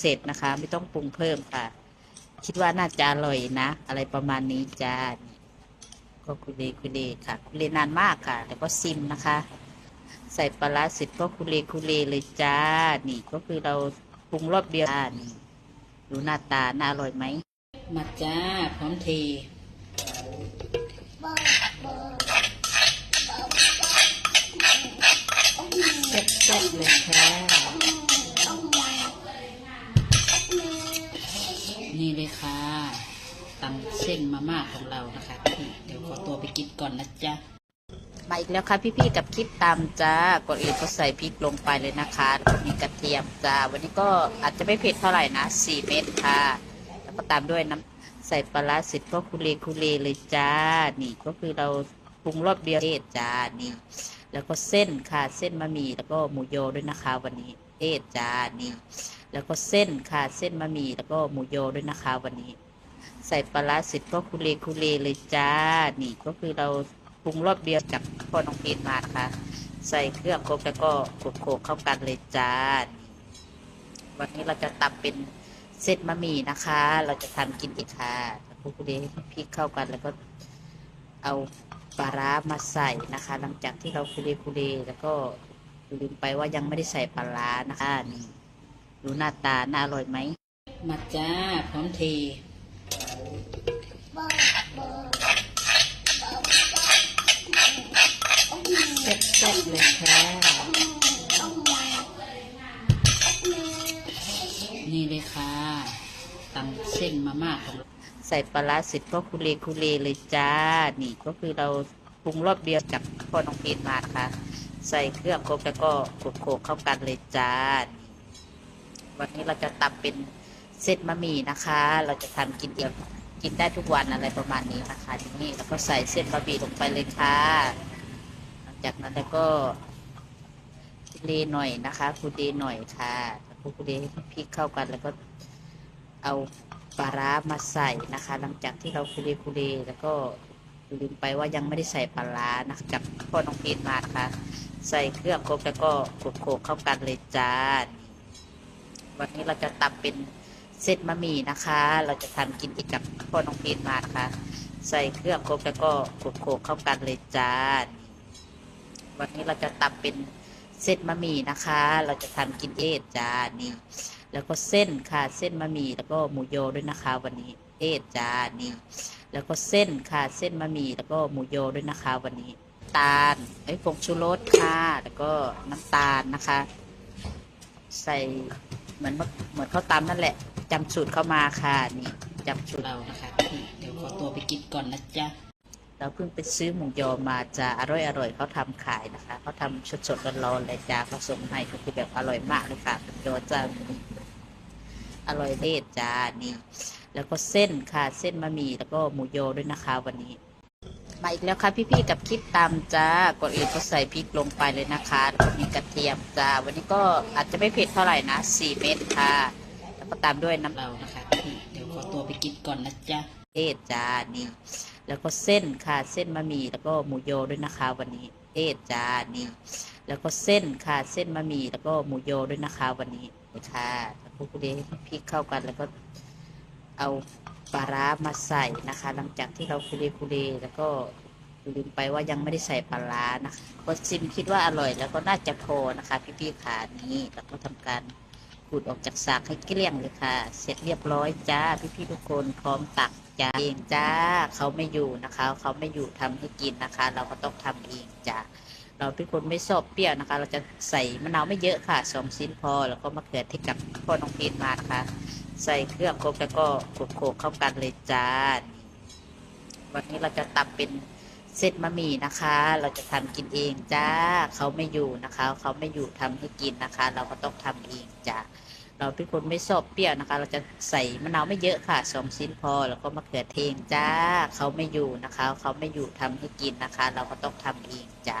เสร็จนะคะ ไม่ต้องปรุงเพิ่มค่ะ คิดว่าน่าจะอร่อยนะ อะไรประมาณนี้จ้าก็คุเลคุเลค่ะ คุเลนานมากค่ะ แล้วก็ซิมนะคะ ใส่ปลาร้าเสร็จก็คุเลคุเลเลยจ้า นี่ก็คือเราปรุงรอบเดียวนี่ดูหน้าตาน่าอร่อยไหมมาจ้าพร้อมเทแซ่บๆเลยค่ะำเส้นมาม่าของเรานะคะ เดี๋ยวขอตัวไปกินก่อนนะจ๊ะ มาอีกแล้วค่ะพี่ๆกับคลิปตามจ้าก่อนอื่นก็ใส่พริกลงไปเลยนะคะแล้วมีกระเทียมจ้า วันนี้ก็อาจจะไม่เผ็ดเท่าไหร่นะสี่เม็ดค่ะ แล้วก็ตามด้วยน้ำใส่ปลาร้าเสร็จก็คุเลคุเลเลยจ้า นี่ก็คือเราปรุงรอบเดียวเทศจ้า นี่ แล้วก็เส้นค่ะ เส้นมะหมี่แล้วก็หมูโยด้วยนะคะ วันนี้เทศจ้านี่ แล้วก็เส้นค่ะ เส้นมะหมี่แล้วก็หมูโยด้วยนะคะ วันนี้ ใส่ปลาร้าเสร็จก็คุเลคุเลเลยจ้า นี่ก็คือเราปรุงรอบเดียวจากพ่อน้องเพชรมาค่ะ ใส่เครื่องครบแล้วก็โขลกๆเข้ากันเลยจ้า วันนี้เราจะตำเป็นเส้นมะหมี่นะคะ เราจะทำกินอีกค่ะคุคุเลพริกเข้ากันแล้วก็เอาปลาร้ามาใส่นะคะ หลังจากที่เราคุเลคุเลแล้วก็ลืมไปว่ายังไม่ได้ใส่ปลาร้านะคะนี่ดูหน้าตาน่าอร่อยไหมมาจ้าพร้อมเท แซ่บๆเลยค่ะนี่เลยค่ะตำเส้นมาม่าของเราใส่ปลาร้าเสร็จก็คุเลคุเลเลยจ้า นี่ก็คือเราปรุงรอบเดียวจากพ่อน้องเพชรมาค่ะ ใส่เครื่องครบแล้วก็โขลกเข้ากันเลยจ้า วันนี้เราจะตำเป็นเส้นมะหมี่นะคะ เราจะทำกินเดียว กินได้ทุกวันอะไรประมาณนี้นะคะทีนี้เราก็ใส่เส้นบะหมี่ลงไปเลยค่ะ หลังจากนั้นแล้วก็คุเรหน่อยนะคะคุเรหน่อยค่ะคุเด้พริกเข้ากันแล้วก็เอาปลาร้ามาใส่นะคะ หลังจากที่เราคุเรคุเรแล้วก็ลืมไปว่ายังไม่ได้ใส่ปลาร้านะจากพ่อน้องพชรมาค่ะใส่เครื่องครบแล้วก็โขลกเข้ากันเลยจ้าวันนี้เราจะตำเป็น เส้นมะหมี่นะคะ เราจะทำกินอีกกับพ่อน้องพชรมาค่ะใส่เครื่องครบแล้วก็โขลกเข้ากันเลยจ้า วันนี้เราจะตำเป็นเส้นมะหมี่นะคะ เราจะทำกินเอทจ้านี่ แล้วก็เส้นค่ะ เส้นมะหมี่แล้วก็หมูโยด้วยนะคะ วันนี้เอทจ้านี่ แล้วก็เส้นค่ะ เส้นมะหมี่แล้วก็หมูโยด้วยนะคะ วันนี้ตาลไอ้ผงชูรสค่ะ แล้วก็น้ำตาลนะคะ ใส่เหมือนเหมือนข้าวตำนั่นแหละ จำสูตรเข้ามาค่ะนี่จำสูตรเรานะคะนี่เดี๋ยวขอตัวไปกินก่อนนะจ๊ะเราเพิ่งไปซื้อหมูยอมาจะอร่อยอร่อยเขาทำขายนะคะเขาทำสดสดๆร้อนๆเลยจ้าเขาส่งให้ก็คือแบบอร่อยมากเลยค่ะหมูยอจะอร่อยเด็ดจ้านี่ แล้วก็เส้นค่ะเส้นมะหมี่แล้วก็หมูโยด้วยนะคะวันนี้ มาอีกแล้วค่ะพี่ๆกับคลิปตามจ้าก่อนอื่นก็ใส่พริกลงไปเลยนะคะแล้วก็มีกระเทียมจ้าวันนี้ก็อาจจะไม่เผ็ดเท่าไหร่นะสี่เม็ดค่ะแล้ว ก็ตามด้วยน้ำเรานะคะนี่เดี๋ยวขอตัวไปกินก่อนนะจ๊ะเอจ้านี่ แล้วก็เส้นค่ะเส้นมะหมี่แล้วก็หมูโยด้วยนะคะ วันนี้เอจ้านี่ แล้วก็เส้นค่ะเส้นมะหมี่แล้วก็หมูโยด้วยนะคะ วันนี้ค่ะแล้วก็คุเดให้พริกเข้ากันแล้วก็เอาปลาร้ามาใส่นะคะ หลังจากที่เราคุเรคุเรแล้วก็ลืมไปว่ายังไม่ได้ใส่ปลาร้านะคะก็ชิมคิดว่าอร่อยแล้วก็น่าจะพอนะคะ พี่ๆขานี้แล้วก็ทำการ ขูดออกจากสากให้เกลี้ยงเลยค่ะ เสร็จเรียบร้อยจ้า พี่ๆทุกคนพร้อมตักจ้าเองจ้าเขาไม่อยู่นะคะ เขาไม่อยู่ทำให้กินนะคะ เราก็ต้องทำเองจ้าเราทุกคนไม่ชอบเปรี้ยวนะคะ เราจะใส่มะนาวไม่เยอะค่ะสองชิ้นพอ แล้วก็มะเขือเทศกับพ่อน้องพีนมาค่ะใส่เครื่องครบแล้วก็โขลกเข้ากันเลยจ้า วันนี้เราจะตำเป็น เส้นมะหมี่นะคะ เราจะทำกินเองจ้าเขาไม่อยู่นะคะ เขาไม่อยู่ทำให้กินนะคะ เราก็ต้องทำเองจ้าเราทุกคนไม่ชอบเปรี้ยวนะคะ เราจะใส่มะนาวไม่เยอะค่ะสองชิ้นพอ แล้วก็มะเขือเทศจ้าเขาไม่อยู่นะคะ เขาไม่อยู่ทำให้กินนะคะ เราก็ต้องทำเองจ้า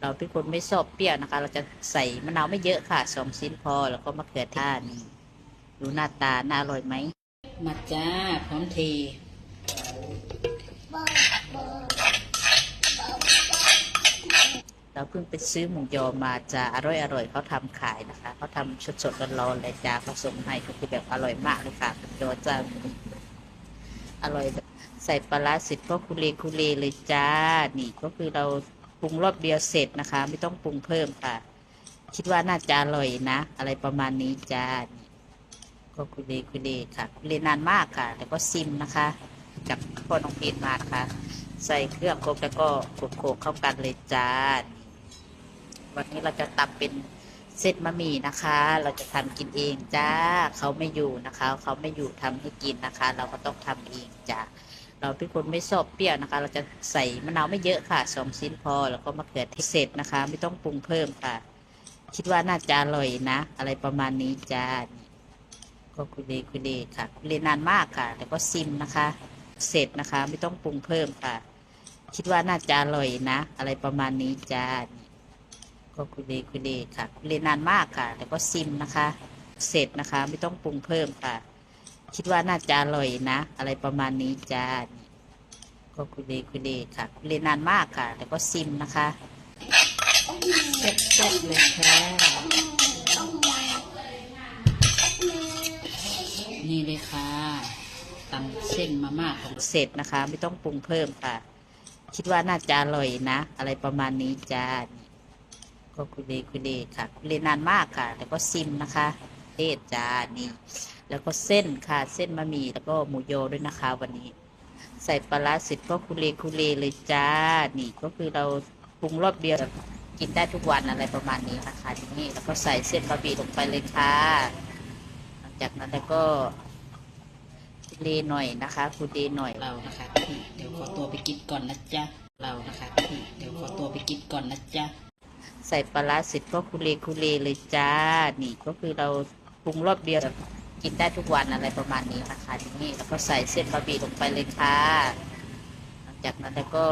เราทุกคนไม่ชอบเปรี้ยวนะคะ เราจะใส่มะนาวไม่เยอะค่ะสองชิ้นพอ แล้วก็มะเขือเทศนี่ดูหน้าตาน่าอร่อยไหมมาจ้าพร้อมเท เราเพิ่งไปซื้อหมูยอมาจะอร่อยอร่อยเขาทำขายนะคะเขาทำสดสดๆร้อนๆเลยจ้าเขาส่งให้ก็คือแบบอร่อยมากเลยค่ะหมูยอจะอร่อยใส่ปลาร้าสร็จก็คุเลคุเลเลยจ้า นี่ก็คือเราปรุงรอบเดียวเสร็จนะคะ ไม่ต้องปรุงเพิ่มค่ะ คิดว่าน่าจะอร่อยนะ อะไรประมาณนี้จ้าก็คุเลคุเลค่ะคุเลนานมากค่ะแล้วก็ซิมนะคะกับพ่อน้องเพชรมาค่ะ ใส่เครื่องครบแล้วก็โขกเข้ากันเลยจ้า วันนี้เราจะตับเป็นเซตมะหมี่นะคะ เราจะทำกินเองจ้าเขาไม่อยู่นะคะ เขาไม่อยู่ทำให้กินนะคะ เราก็ต้องทำเองจ้าเราเป็นคนไม่ชอบเปรี้ยวนะคะ เราจะใส่มะนาวไม่เยอะค่ะสองชิ้นพอ แล้วก็มะเขือเทศเสร็จนะคะ ไม่ต้องปรุงเพิ่มค่ะ คิดว่าน่าจะอร่อยนะ อะไรประมาณนี้จ้าก็คุเลคุเลค่ะคุเลนานมากค่ะแล้วก็ซิมนะคะ เสร็จนะคะ ไม่ต้องปรุงเพิ่มค่ะ คิดว่าน่าจะอร่อยนะ อะไรประมาณนี้จ้า ก็คุยเลคุยเลค่ะคุยเลนานมากค่ะแล้วก็ซิมนะคะ เสร็จนะคะ ไม่ต้องปรุงเพิ่มค่ะ คิดว่าน่าจะอร่อยนะ อะไรประมาณนี้จ้านก็คุยเลคุยเลค่ะคุยเลนานมากค่ะแล้วก็ซิมนะคะแซ่บๆเลยค่ะนี่เลยค่ะตำเส้นมาม่าของเสร็จนะคะ ไม่ต้องปรุงเพิ่มค่ะ คิดว่าน่าจะอร่อยนะ อะไรประมาณนี้จ้าน ก็คุเลคุเลค่ะคุยเลนานมากค่ะ แล้วก็ซิมนะคะเทศจานี่แล้วก็เส้นค่ะ เส้นมะหมี่แล้วก็หมูโยด้วยนะคะ วันนี้ ใส่ปลาร้าเสร็จก็คุเลคุเลเลยจ้านี่ก็คือเราปรุงรอบเดียวกินได้ทุกวันอะไรประมาณนี้นะคะทีนี้แล้วก็ใส่เส้นบะหมี่ลงไปเลยค่ะหลังจากนั้นแล้วก็คุเลหน่อยนะคะคุเลหน่อยเรานะคะเดี๋ยวขอตัวไปกินก่อนนะจ๊ะเรานะคะเดี๋ยวขอตัวไปกินก่อนนะจ๊ะ ส่ปลาร้าเสร็จก็คุเลคุเลเลยจ้า นี่ก็คือเราปรุงรอบเดียวกินได้ทุกวันอะไรประมาณนี้นะคะทีนี้แล้วก็ใส่เส้นบะหมี่ลงไปเลยค่ะ หลังจากนั้นแล้วก็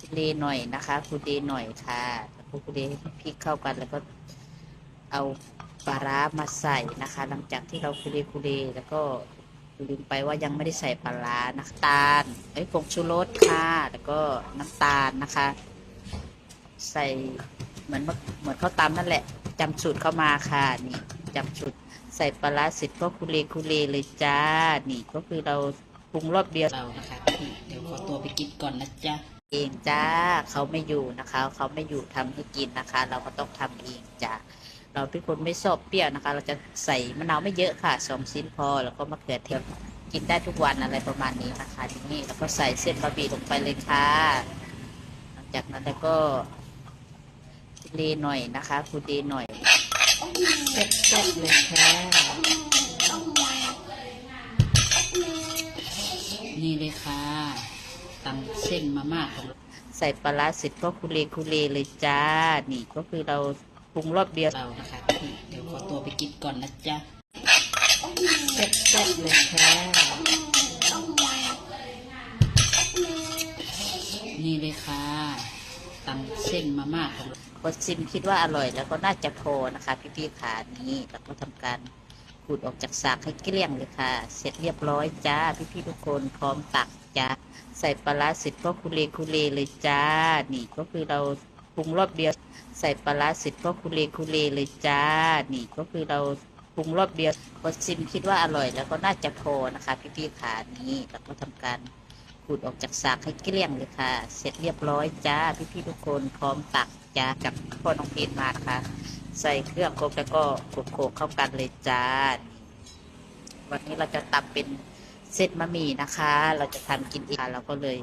คุเลหน่อยนะคะคุเลหน่อยค่ะแล้วก็คุเลพริกเข้ากันแล้วก็เอาปลาร้ามาใส่นะคะ หลังจากที่เราคุเลคุเลแล้วก็ลืมไปว่ายังไม่ได้ใส่ปลาร้าน้ำตาลไอ้ยผงชูรสค่ะ แล้วก็น้ำตาลนะคะ ใส่เหมือนมะเหมือนข้าวตำนั่นแหละจำสูตรเข้ามาค่ะนี่จำสูตรใส่ปลาร้าสร็จก็คุเลคุเลเลยจ้า นี่ก็คือเราปรุงรอบเดียวเรานะคะเดี๋ยวขอตัวไปกินก่อนนะจ๊ะเองจ้าเขาไม่อยู่นะคะ เขาไม่อยู่ทำให้กินนะคะ เราก็ต้องทำเองจ้าเราเป็นคนไม่ชอบเปรี้ยวนะคะ เราจะใส่มะนาวไม่เยอะค่ะสองชิ้นพอแล้วก็มะเขือเทศกินได้ทุกวันอะไรประมาณนี้นะคะนี้แล้วก็ใส่เส้นบะหมี่ลงไปเลยค่ะ หลังจากนั้นแล้วก็ เลหน่อยนะคะคุเลหน่อยแซ่บๆเลยค่ะนี่เลยค่ะตำเส้นมาม่าของใส่ปลาร้าเสร็จก็คุเลคุเลเลยจ้า นี่ก็คือเราปรุงรอบเดียวเรานะคะเดี๋ยวขอตัวไปกินก่อนนะจ๊ะแซ่บๆเลยค่ะนี่เลยค่ะตำเส้นมาม่าของ พอซิมคิดว่าอร่อยแล้วก็น่าจะพอนะคะพี่ๆขานี้แล้วก็ทำการขูดออกจากสากให้เกลี้ยงเลยค่ะ เสร็จเรียบร้อยจ้าพี่ๆทุกคนพร้อมตักจ้าใส่ปลาร้าเสร็จก็คุเลคุเลเลยจ้า นี่ก็คือเราปรุงรอบเดียว ใส่ปลาร้าเสร็จก็คุเลคุเลเลยจ้า นี่ก็คือเราปรุงรอบเดียวพอซิมคิดว่าอร่อยแล้วก็น่าจะพอนะคะพี่ๆขานี้แล้วก็ทำการ ขูดออกจากสากให้เกลี้ยงเลยค่ะ เสร็จเรียบร้อยจ้าพี่ๆทุกคนพร้อมตักจ้ากับพ่อน้องเพชรมาค่ะ ใส่เครื่องครบแล้วก็โขลกเข้ากันเลยจ้า วันนี้เราจะตับเป็นเส้นมะหมี่นะคะ เราจะทำกินเองเราก็เลย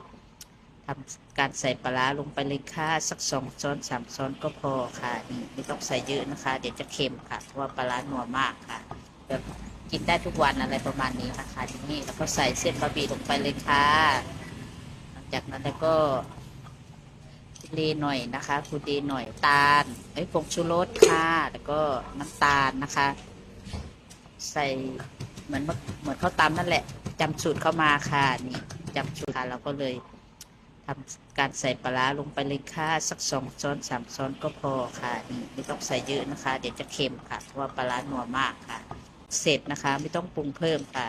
ทำการใส่ปลาร้าลงไปเลยค่ะสักสองช้อนสามช้อนก็พอค่ะนี่ไม่ต้องใส่เยอะนะคะ เดี๋ยวจะเค็มค่ะเพราะว่าปลาร้านัวมากค่ะแบบ กินได้ทุกวันอะไรประมาณนี้นะคะทีนี้แล้วก็ใส่เส้นบะหมี่ลงไปเลยค่ะหลังจากนั้นแล้วก็คุเลหน่อยนะคะคุเลหน่อยตาลไอ้ผงชูรสค่ะ แล้วก็น้ำตาลนะคะ ใส่เหมือนเหมือนข้าวตำนั่นแหละจำสูตรเข้ามาค่ะนี่จำสูตรค่ะเราก็เลยทำการใส่ปลาร้าลงไปเลยค่ะสักสองช้อนสามช้อนก็พอค่ะนี่ไม่ต้องใส่เยอะนะคะ เดี๋ยวจะเค็มค่ะเพราะว่าปลาร้านัวมากค่ะ เสร็จนะคะ ไม่ต้องปรุงเพิ่มค่ะ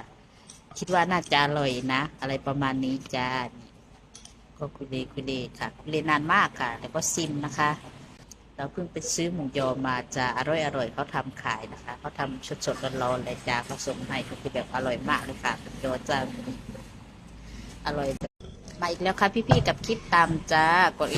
คิดว่าน่าจะอร่อยนะ อะไรประมาณนี้จ้าก็คุเลคุเลค่ะคุเลนานมากค่ะ แล้วก็ซิมนะคะ เราเพิ่งไปซื้อหมูยอมาจะอร่อยอร่อยเขาทำขายนะคะเขาทำสดสดๆร้อนๆเลยจ้าเขาส่งให้ก็คือแบบอร่อยมากเลยค่ะหมูยอจะอร่อยมาอีกแล้วค่ะพี่ๆกับคลิปตามจ้ากด